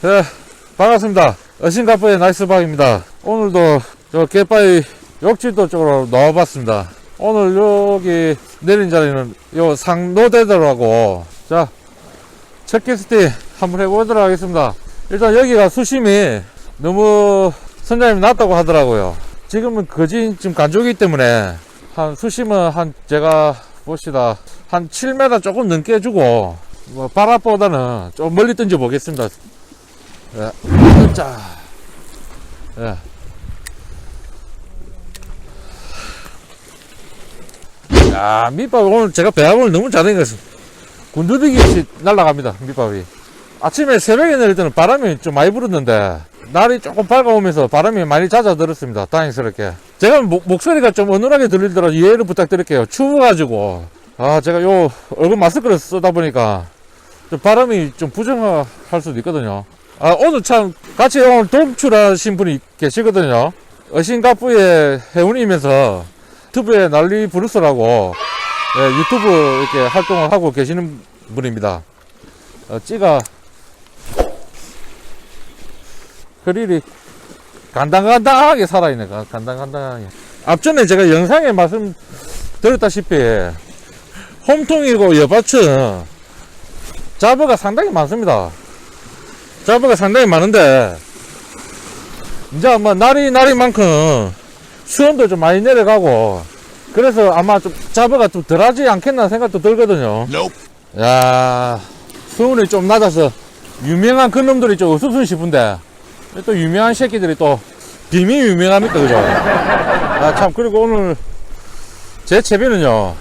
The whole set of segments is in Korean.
네, 반갑습니다. 어신가프의 나이스박입니다. 오늘도 저 갯바위 욕지도 쪽으로 나와봤습니다. 오늘 여기 내린 자리는 요 상노대도라고 자, 첫 캐스팅 한번 해보도록 하겠습니다. 일단 여기가 수심이 너무 선장님이 낮다고 하더라고요. 지금은 거진 지금 간조기 때문에 한 수심은 한 제가 봅시다 한 7m 조금 넘게 주고 뭐 바람보다는 좀 멀리 던져 보겠습니다. 예. 자, 예. 야, 밑밥 오늘 제가 배합을 너무 잘한 것은 군두비기 날아갑니다. 밑밥이. 아침에 새벽에 내릴 때는 바람이 좀 많이 불었는데 날이 조금 밝아오면서 바람이 많이 잦아들었습니다. 다행스럽게. 제가 목, 목소리가 좀 어눌하게 들리더라도 이해를 부탁드릴게요. 추워가지고. 아, 제가 요 얼굴 마스크를 쓰다 보니까 좀 바람이 좀 부정할 수도 있거든요. 아, 오늘 참 같이 오늘 동출하신 분이 계시거든요. 어신가프의 해운이면서 유튜브에 난리 부르스라고 예, 유튜브 이렇게 활동을 하고 계시는 분입니다. 어, 찌가 그릴이 간당간당하게 살아있네. 가- 간당간당하게. 앞전에 제가 영상에 말씀드렸다시피 홈통이고 여받침 잡어가 상당히 많습니다. 잡어가 상당히 많은데 이제 뭐 날이 날이만큼 수온도 좀 많이 내려가고 그래서 아마 좀 잡어가 좀 덜하지 않겠나 생각도 들거든요. 야 수온이 좀 낮아서 유명한 그 놈들이 좀 없었으면 싶은데 또 유명한 새끼들이 또 비밀 유명합니까 그죠? 아 참 그리고 오늘 제 채비는요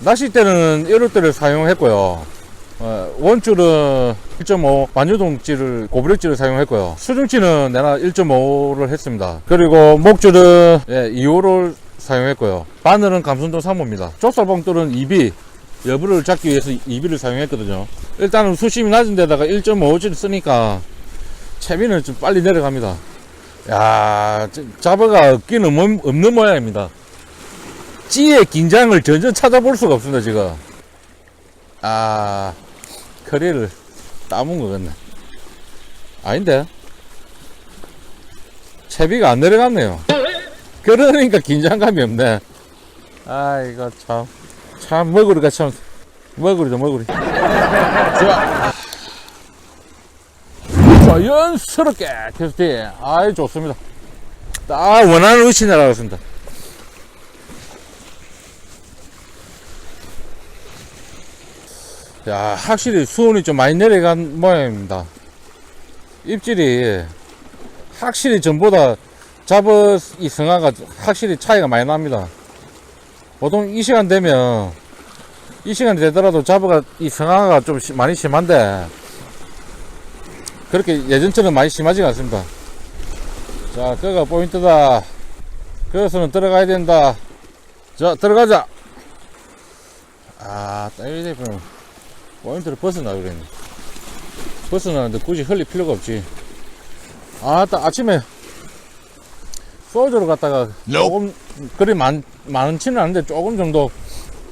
낚싯대는 이럴 사용했고요 어, 원줄은 1.5 완유동찌를 고브력찌를 사용했고요. 수중찌는 내가 1.5를 했습니다. 그리고 목줄은 예, 2호를 사용했고요. 바늘은 감순도 3호입니다. 족살봉돌은 2비 여부를 잡기 위해서 2비를 사용했거든요. 일단은 수심이 낮은 데다가 1.5찌를 쓰니까 채비는 좀 빨리 내려갑니다. 야 저- 잡어가 없기는 뭐- 없는 모양입니다. 찌의 긴장을 전혀 찾아볼 수가 없습니다 지금. 아 커리를 따문 거 같네. 아닌데? 채비가 안 내려갔네요. 그러니까 긴장감이 없네. 아이고 참참 머구리가 참. 머구리도 머구리. 자 자연스럽게 캐스팅. 아이 좋습니다. 딱 원하는 위치 내려갔습니다 야, 확실히 수온이 좀 많이 내려간 모양입니다. 입질이 확실히 전보다 잡어 이 성화가 확실히 차이가 많이 납니다. 보통 이 시간 되면 이 시간이 되더라도 잡어가 이 성화가 좀 시- 많이 심한데 그렇게 예전처럼 많이 심하지가 않습니다. 자, 그가 포인트다. 그것은 들어가야 된다. 자, 들어가자. 아, 딸기 제품. 포인트를 벗어나 그랬네 벗어나는데 굳이 흘릴 필요가 없지. 아따 아침에 소주를 갖다가 조금 그리 많, 많지는 않은데 조금 정도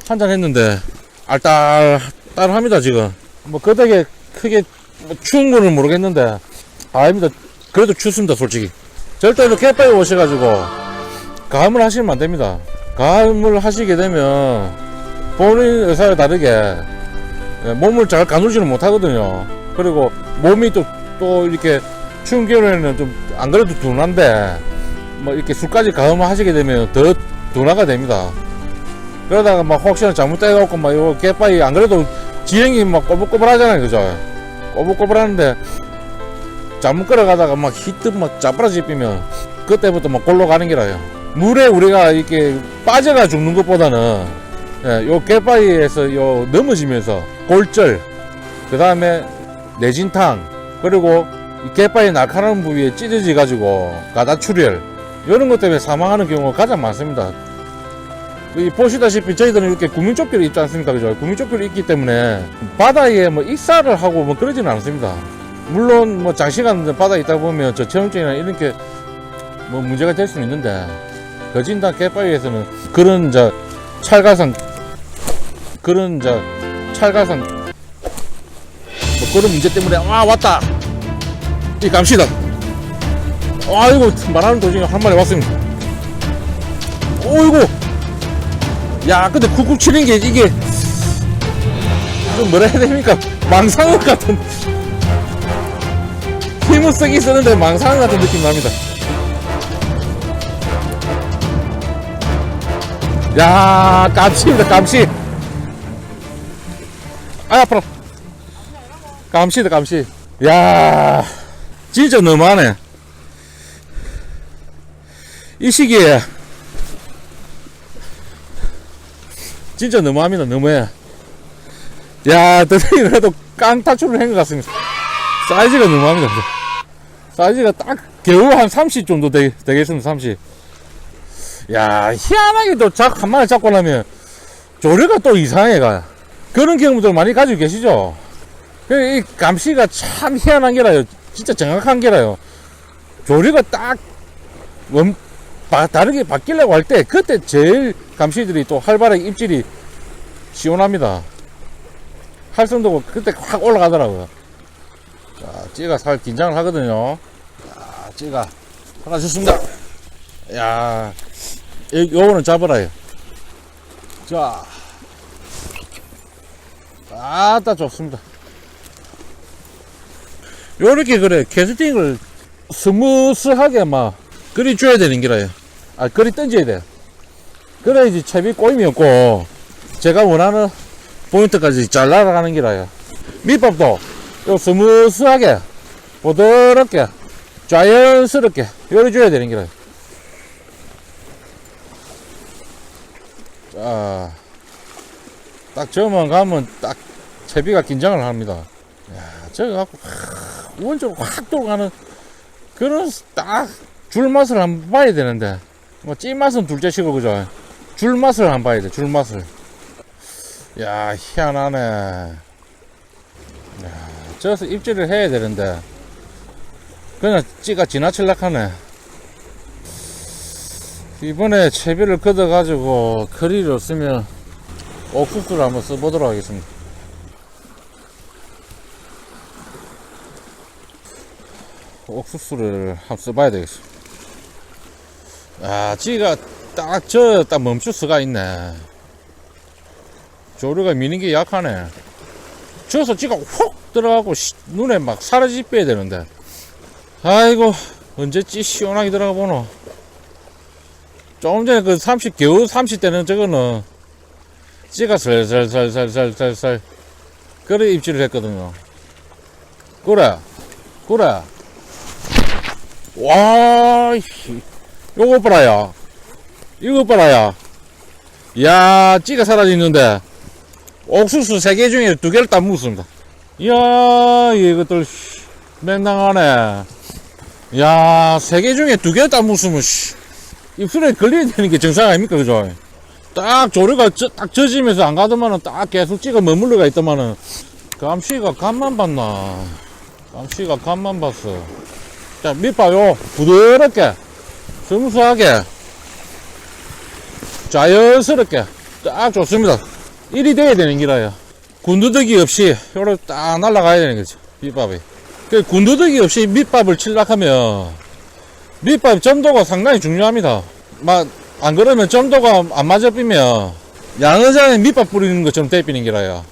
한잔 했는데 알딸 딸합니다 지금. 뭐 그닥에 크게 뭐 추운 거는 모르겠는데 아닙니다. 그래도 춥습니다 솔직히. 절대로 갯바위 오셔가지고 가음을 하시면 안 됩니다. 가음을 하시게 되면 본인 의사에 다르게 예, 몸을 잘 가누지는 못하거든요. 그리고 몸이 또, 또 이렇게 추운 겨울에는 좀 안 그래도 둔한데 뭐 이렇게 술까지 가음하시게 되면 더 둔화가 됩니다. 그러다가 막 혹시나 잘못돼갖고 막 이거 개빠이 안 그래도 지형이 막 꼬불꼬불 하잖아요. 그죠? 꼬불꼬불 하는데 잘못 걸어가다가 막 히트 막 자빠라지 삐면 그때부터 막 골로 가는 게라요. 물에 우리가 이렇게 빠져가 죽는 것보다는 예, 요 갯바위에서 요 넘어지면서 골절, 그 다음에 내진탕, 그리고 이 갯바위 날카로운 부위에 찢어져 가지고 가다출혈 이런 것 때문에 사망하는 경우가 가장 많습니다. 이 보시다시피 저희들은 이렇게 구명조끼를 입지 않습니까? 그죠? 구명조끼를 입기 때문에 바다에 뭐 익사를 하고 뭐 그러지는 않습니다. 물론 뭐 장시간 바다에 있다 보면 저 체온증이나 이런 게 뭐 문제가 될 수는 있는데 거진단 갯바위에서는 그런 저 찰가상 그런 저 찰가상 뭐 그런 문제 때문에 아 왔다 이 감시다. 아이고, 말하는 도중에 한 마리 왔습니다. 오이고. 야, 근데 쿡쿡 치는 게 이게, 좀 뭐라 해야 됩니까? 망상어 같은. 힘을 쓰긴 쓰는데 망상어 같은 느낌 납니다. 야, 감시입니다, 감시. 아, 아파라. 감시다, 감시. 야, 진짜 너무하네. 이 시기에 진짜 너무합니다, 너무해. 야, 드디어 그래도 깡타출을 한 것 같습니다. 사이즈가 너무합니다. 사이즈가 딱 겨우 한 30 정도 되, 되겠습니다, 30. 야, 희한하게도 작, 한 마리 잡고 나면 조류가 또 이상해가. 그런 경험들 많이 가지고 계시죠? 그, 이 감시가 참 희한한 게라요. 진짜 정확한 게라요. 조류가 딱, 원, 바, 다르게 바뀌려고 할 때, 그때 제일 감시들이 또 활발하게 입질이 시원합니다. 활성도가 그때 확 올라가더라고요. 자, 찌가 살 긴장을 하거든요. 자, 찌가 하나 줬습니다. 야, 요, 요거는 잡으라요. 자, 아따 좋습니다. 요렇게 그래 캐스팅을 스무스하게 막 그리 줘야 되는 기라요. 아 그리 던져야 돼. 그래야지 채비 꼬임이 없고 제가 원하는 포인트까지 잘 날아가는 기라요. 밑밥도 요 스무스하게 부드럽게 자연스럽게 요리 줘야 되는 기라요. 자, 딱 저만 가면 딱 채비가 긴장을 합니다. 야, 저거 갖고 확 원적으로 확 돌아가는 그런 딱 줄맛을 한번 봐야 되는데 뭐 찐맛은 둘째치고 그죠? 줄맛을 한번 봐야 돼, 줄맛을. 야, 희한하네. 야, 저기서 입질을 해야 되는데 그냥 찌가 지나칠락 하네. 이번에 채비를 걷어가지고 거리를 없으면 옥수수를 한번 써보도록 하겠습니다. 옥수수를 한번 써봐야 되겠어. 아, 지가 딱 저 딱 멈출 수가 있네. 조류가 미는 게 약하네. 저서 지가 훅 들어가고 시- 눈에 막 사라지 빼야 되는데. 아이고, 언제 찌 시원하게 들어가 보노. 조금 전에 그 30, 겨우 30대는 저거는 찌가 살살살살살살살 그래 입질을 했거든요. 그래, 그래. 와, 씨. 요거 봐라야. 이거 봐라야. 야, 찌가 사라지는데 옥수수 세 개 중에 두 개를 다 묵었습니다. 이야, 이것들 씨, 맹랑하네. 야, 세 개 중에 두 개를 다 묵으면 씨. 입술에 걸려야 되는 게 정상 아닙니까, 그죠? 딱 조류가 저, 딱 젖으면서 안 가더만은 딱 계속 찍어 머물러가 있더만은 감시가 간만 봤나? 감시가 간만 봤어. 자, 밑봐요. 부드럽게, 스무스하게, 자연스럽게, 딱 좋습니다. 일이 돼야 되는 기라요. 군두더기 없이, 요렇게 딱 날아가야 되는 거죠. 밑밥이. 그 군두더기 없이 밑밥을 칠락하면, 밑밥 점도가 상당히 중요합니다. 막, 안 그러면 점도가 안 맞아 삐면, 양어장에 밑밥 뿌리는 것처럼 대비는 기라요.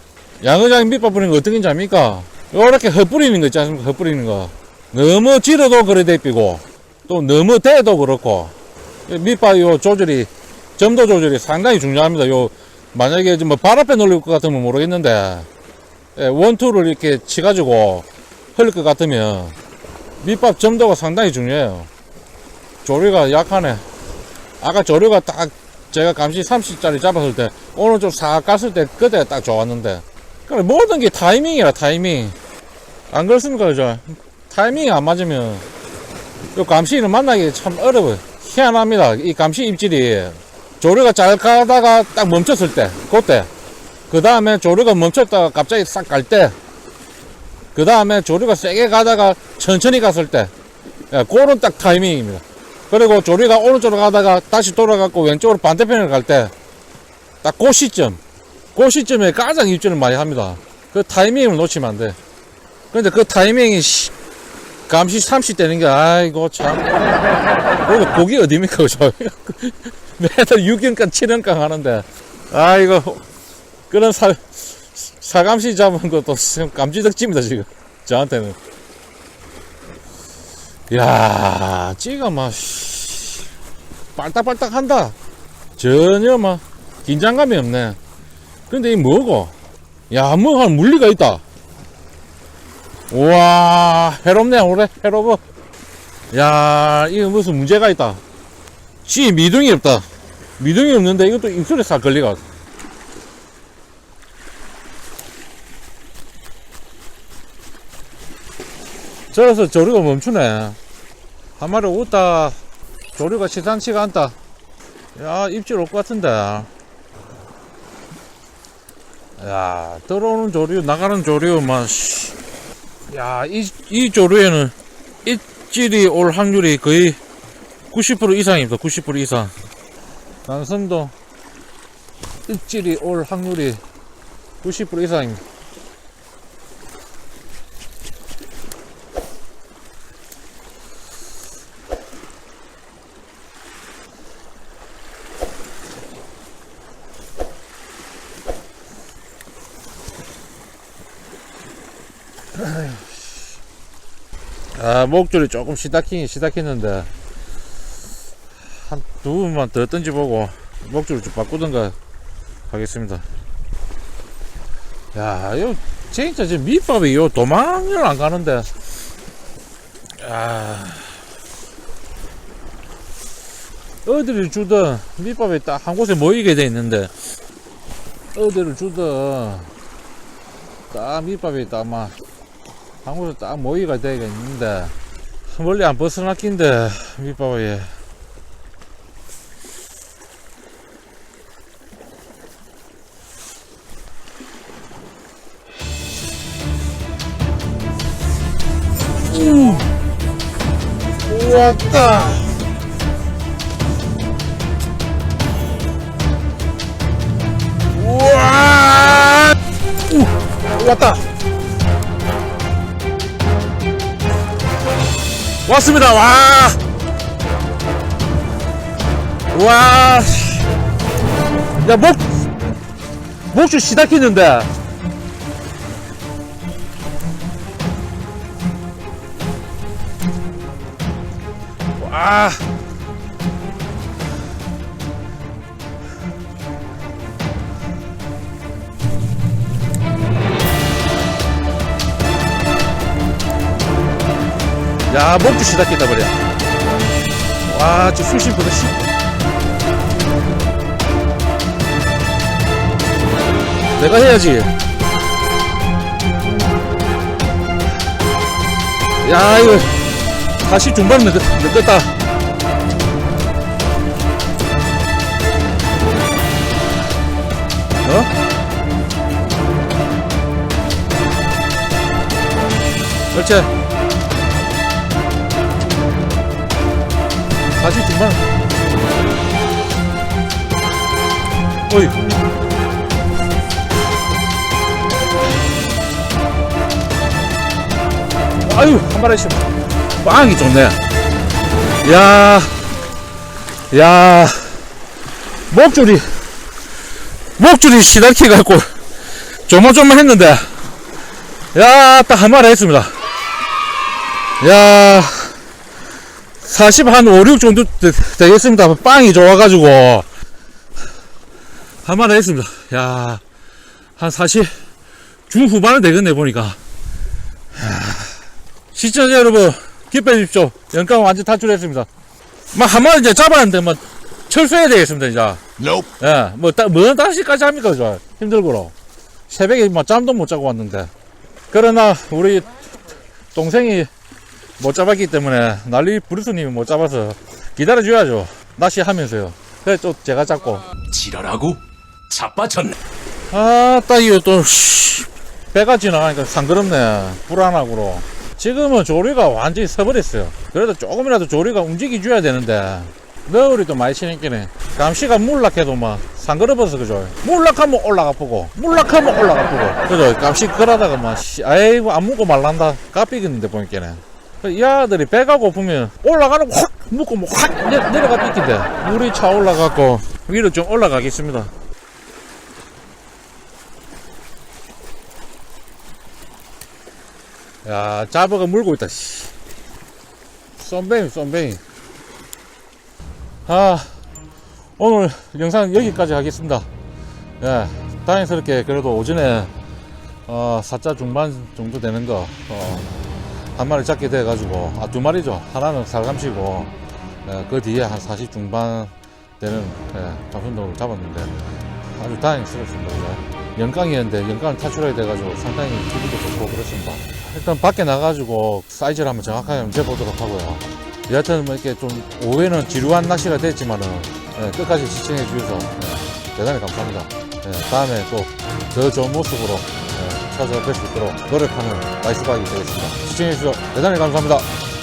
양어장에 밑밥 뿌리는 거 어떻게 잡니까? 요렇게 헛뿌리는 거 있지 않습니까? 헛뿌리는 거. 너무 지르도 그래 대비고, 또 너무 대도 그렇고, 밑밥 요 조절이, 점도 조절이 상당히 중요합니다. 요, 만약에 뭐발 앞에 놀릴 것 같으면 모르겠는데, 예, 원투를 이렇게 치가지고 흘릴 것 같으면, 밑밥 점도가 상당히 중요해요. 조류가 약하네. 아까 조류가 딱 제가 감시 30짜리 잡았을 때 오른쪽 싹 갔을 때 그때 딱 좋았는데. 그래 모든 게 타이밍이라 타이밍. 안 그렇습니까 그죠? 타이밍이 안 맞으면 요 감시를 만나기 참 어려워요. 희한합니다 이 감시 입질이. 조류가 잘 가다가 딱 멈췄을 때 그때. 그 다음에 조류가 멈췄다가 갑자기 싹 갈 때 그 다음에 조류가 세게 가다가 천천히 갔을 때 예, 그런 딱 타이밍입니다 그리고 조리가 오른쪽으로 가다가 다시 돌아가고 왼쪽으로 반대편으로 갈때 딱 그 시점 그 시점에 가장 입질을 많이 합니다 그 타이밍을 놓치면 안 돼 근데 그 타이밍이 시- 감시 30대는 게, 아이고, 참. 그래도 고기 어딥니까, 그죠? 매달 6년간, 7년간 하는데. 아이고, 그런 사, 사감시 잡은 것도 감지덕집니다, 지금. 저한테는. 이야, 찌가 막, 씨, 빨딱빨딱 한다. 전혀 막, 긴장감이 없네. 근데 이 뭐고? 야, 뭐한 물리가 있다. 우와, 해롭네, 올해, 해로워. 야, 이거 무슨 문제가 있다. 씨, 미둥이 없다. 미둥이 없는데 이것도 입술에 싹 걸리가. 저래서 조류가 멈추네. 한 마리 웃다. 조류가 시상치가 않다. 야, 입질 올 것 같은데. 야, 들어오는 조류, 나가는 조류, 막, 씨. 야, 이, 이 조류에는 입질이 올 확률이 거의 90% 이상입니다. 90% 이상. 난선도 입질이 올 확률이 90% 이상입니다. 아, 목줄이 조금 시다키긴 시다켰는데, 한두 분만 더 던져보고, 목줄을 좀 바꾸던가 하겠습니다. 야, 이거, 진짜 지금 밑밥이 요 도망을 안 가는데, 아, 어디를 주든 밑밥이 딱 한 곳에 모이게 돼 있는데, 어디를 주든, 딱 밑밥이 딱 막, 한 곳에 딱 모이가 되겠는데. 멀리 안 벗어났긴데 밑바위에. 우 왔다! 우와! 우 왔다 왔습니다. 와. 와. 야, 목, 목줄 시작했는데. 와. 야, 목줄 시작했다 버려. 와, 저 수심 보다 시. 내가 해야지. 야, 이거 다시 중반 늦, 늦겠다. 어? 그렇지. 다시 중반. 어이. 아유, 한 마리 씩. 빵이 좋네. 야, 야, 목줄이, 목줄이 시달키갖고, 조마조마 했는데, 야, 딱 한 마리 했습니다. 야, 40, 한 5, 6 정도 되, 되겠습니다. 빵이 좋아가지고. 한 마리 했습니다. 야, 한 40, 중후반은 되겠네, 보니까. 야, 시청자 여러분, 기뻐해 주십시오. 연강 완전 탈출했습니다. 막 한 마리 이제 잡았는데, 뭐, 철수해야 되겠습니다, 이제. Nope. 예, 뭐, 따, 뭔 다시까지 합니까, 저. 힘들고로. 새벽에 뭐 잠도 못 자고 왔는데. 그러나, 우리 동생이 못 잡았기 때문에 난리 브루스님이 못 잡아서 기다려줘야죠. 낚시 하면서요. 그래 또 제가 잡고. 지랄하고 자빠졌네. 아, 딱 이거 또, 씨, 배가 지나가니까 상그럽네. 불안하고로. 지금은 조리가 완전히 서버렸어요. 그래도 조금이라도 조리가 움직여줘야 되는데. 너울이 또 많이 치니까네. 감시가 물락해도 막 상그러버서 그죠. 물락하면 올라가 보고, 물락하면 올라가 보고. 그죠. 감시 그러다가 막, 씨, 아이고, 안 먹고 말란다. 까삐겠는데 보니까네. 이 아들이 배가 고프면 올라가는 거확 묶고 뭐확 내려가 삐긴데 물이 차 올라가고 위로 좀 올라가겠습니다. 야, 잡어가 물고 있다, 씨. 썸뱅이, 썸뱅이. 아, 오늘 영상 여기까지 하겠습니다. 예, 다행스럽게 그래도 오전에, 어, 사자 중반 정도 되는 거, 어, 한 마리 잡게 돼 가지고, 아, 두 마리죠. 하나는 살감치고, 예, 그 뒤에 한 40 중반 되는, 예, 감순동을 잡았는데, 아주 다행스럽습니다. 그죠? 영광이었는데, 영광을 탈출해야 돼가지고 상당히 기분도 좋고 그렇습니다. 일단 밖에 나가지고 사이즈를 한번 정확하게 한번 재보도록 하고요. 여하튼 뭐 이렇게 좀 오해는 지루한 낚시가 됐지만은 예, 끝까지 시청해 주셔서 예, 대단히 감사합니다. 예, 다음에 또 더 좋은 모습으로 예, 찾아뵐 수 있도록 노력하는 나이스박이 되겠습니다. 시청해 주셔서 대단히 감사합니다.